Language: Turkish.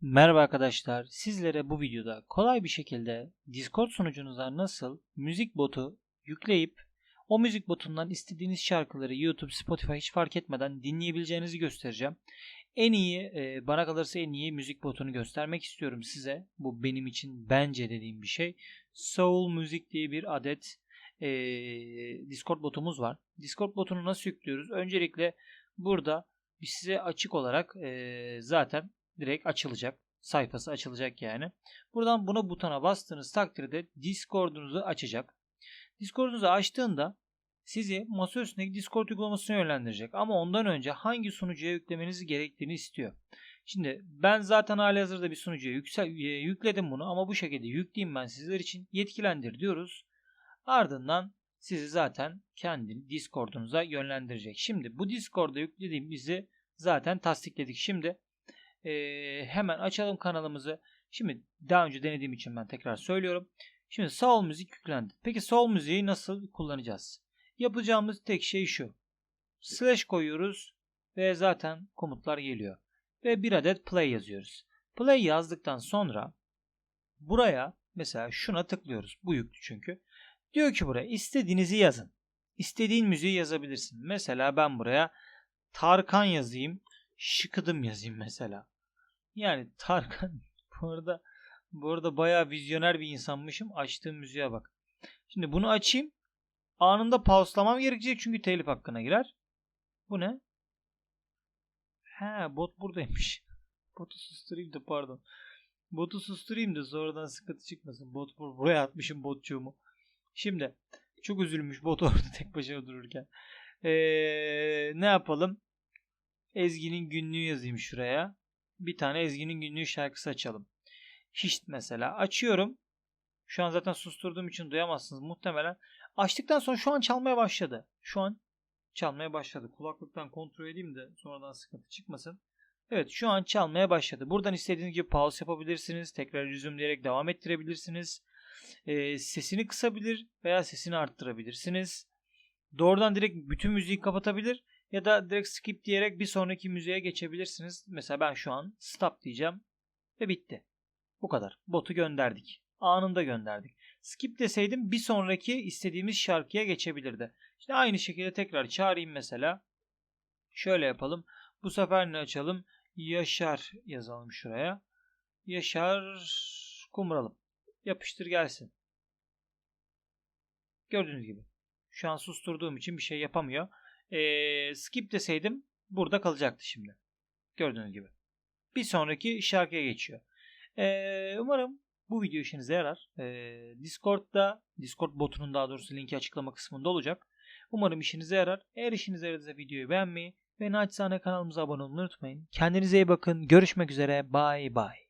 Merhaba arkadaşlar. Sizlere bu videoda kolay bir şekilde Discord sunucunuza nasıl müzik botu yükleyip o müzik botundan istediğiniz şarkıları YouTube, Spotify hiç fark etmeden dinleyebileceğinizi göstereceğim. En iyi, e, bana kalırsa en iyi müzik botunu göstermek istiyorum size. Bu benim için bence dediğim bir şey. Soul Music diye bir adet e, Discord botumuz var. Discord botunu nasıl yüklüyoruz? Öncelikle burada size açık olarak e, zaten direkt açılacak. Sayfası açılacak yani. Buradan buna butona bastığınız takdirde Discord'unuzu açacak. Discord'unuzu açtığında sizi masa Discord uygulamasına yönlendirecek. Ama ondan önce hangi sunucuya yüklemeniz gerektiğini istiyor. Şimdi ben zaten hali hazırda bir sunucuya e, yükledim bunu ama bu şekilde yükleyeyim ben sizler için yetkilendir diyoruz. Ardından sizi zaten kendi Discord'unuza yönlendirecek. Şimdi bu Discord'da yüklediğimizi zaten tasdikledik. Şimdi ee, hemen açalım kanalımızı. Şimdi daha önce denediğim için ben tekrar söylüyorum. Şimdi Soul müzik yüklendi. Peki Soul müziği nasıl kullanacağız? Yapacağımız tek şey şu. Slash koyuyoruz ve zaten komutlar geliyor. Ve bir adet play yazıyoruz. Play yazdıktan sonra buraya mesela şuna tıklıyoruz. Bu yüklü çünkü. Diyor ki buraya istediğinizi yazın. İstediğin müziği yazabilirsin. Mesela ben buraya Tarkan yazayım. Şıkıdım yazayım mesela. Yani Tarkan bu arada bu arada bayağı vizyoner bir insanmışım. Açtığım müziğe bak. Şimdi bunu açayım. Anında pauslamam gerekecek çünkü telif hakkına girer. Bu ne? He bot buradaymış. Botu susturayım da pardon. Botu susturayım da sonradan sıkıntı çıkmasın. Bot bur- buraya atmışım botçuğumu. Şimdi çok üzülmüş bot orada tek başına dururken. Ee, ne yapalım? Ezgi'nin günlüğü yazayım şuraya. Bir tane Ezgi'nin günlüğü şarkısı açalım. Hiç mesela açıyorum. Şu an zaten susturduğum için duyamazsınız muhtemelen. Açtıktan sonra şu an çalmaya başladı. Şu an çalmaya başladı. Kulaklıktan kontrol edeyim de sonradan sıkıntı çıkmasın. Evet şu an çalmaya başladı. Buradan istediğiniz gibi pause yapabilirsiniz. Tekrar resume devam ettirebilirsiniz. Ee, sesini kısabilir veya sesini arttırabilirsiniz. Doğrudan direkt bütün müziği kapatabilir ya da direkt skip diyerek bir sonraki müziğe geçebilirsiniz. Mesela ben şu an stop diyeceğim ve bitti. Bu kadar. Botu gönderdik. Anında gönderdik. Skip deseydim bir sonraki istediğimiz şarkıya geçebilirdi. İşte aynı şekilde tekrar çağırayım mesela. Şöyle yapalım. Bu sefer ne açalım? Yaşar yazalım şuraya. Yaşar Kumralım. Yapıştır gelsin. Gördüğünüz gibi. Şu an susturduğum için bir şey yapamıyor. Ee, skip deseydim burada kalacaktı şimdi. Gördüğünüz gibi. Bir sonraki şarkıya geçiyor. Ee, umarım bu video işinize yarar. Ee, Discord'da, Discord botunun daha doğrusu linki açıklama kısmında olacak. Umarım işinize yarar. Eğer işinize yaradıysa videoyu beğenmeyi ve naçizane kanalımıza abone olmayı unutmayın. Kendinize iyi bakın. Görüşmek üzere. Bye bye.